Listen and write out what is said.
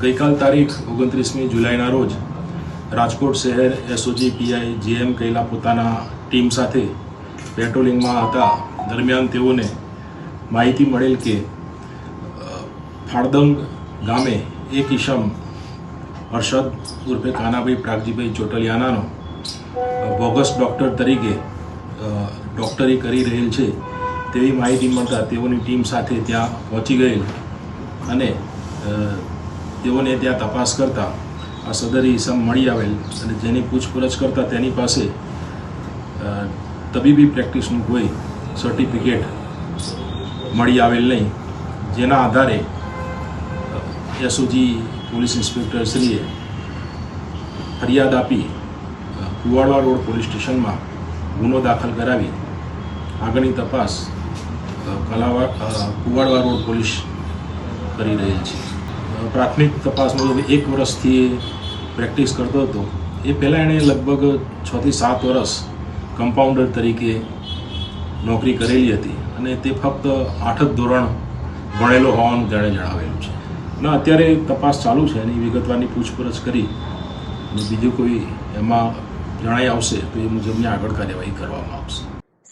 ગઈકાલ તારીખ ઓગણત્રીસમી જુલાઈના રોજ રાજકોટ શહેર એસઓજી પીઆઈ જીએમ કૈલા પોતાના ટીમ સાથે પેટ્રોલિંગમાં હતા. દરમિયાન તેઓને માહિતી મળેલ કે ફાળદંગ ગામે એક ઈશમ હર્ષદ ઉર્ફે કાનાભાઈ પ્રાગજીભાઈ ચોટલિયાનાનો બોગસ ડૉક્ટર તરીકે ડૉક્ટરી કરી રહેલ છે તેવી માહિતી મળતા તેઓની ટીમ સાથે ત્યાં પહોંચી ગયેલ અને તેઓને ત્યાં તપાસ કરતા આ સદરી ઇસમ મળી આવેલ અને જેની પૂછપરછ કરતા તેની પાસે તબીબી પ્રેક્ટિસનું કોઈ સર્ટિફિકેટ મળી આવેલ નહીં. જેના આધારે એસઓજી પોલીસ ઇન્સ્પેક્ટર શ્રીએ ફરિયાદ આપી કુવાડવા રોડ પોલીસ સ્ટેશનમાં ગુનો દાખલ કરાવી. આગળની તપાસ કલાવા કુવાડવા રોડ પોલીસ કરી રહેલ છે. પ્રાથમિક તપાસમાં એક વર્ષથી પ્રેક્ટિસ કરતો હતો, એ પહેલાં એણે લગભગ છથી સાત વર્ષ કમ્પાઉન્ડર તરીકે નોકરી કરેલી હતી અને તે ફક્ત આઠ જ ધોરણ ભણેલો હોવાનું તેણે જણાવેલું છે. અને અત્યારે તપાસ ચાલુ છે એની વિગતવારની પૂછપરછ કરી અને બીજું કોઈ એમાં જણાઈ આવશે તો એ મુજબની આગળ કાર્યવાહી કરવામાં આવશે.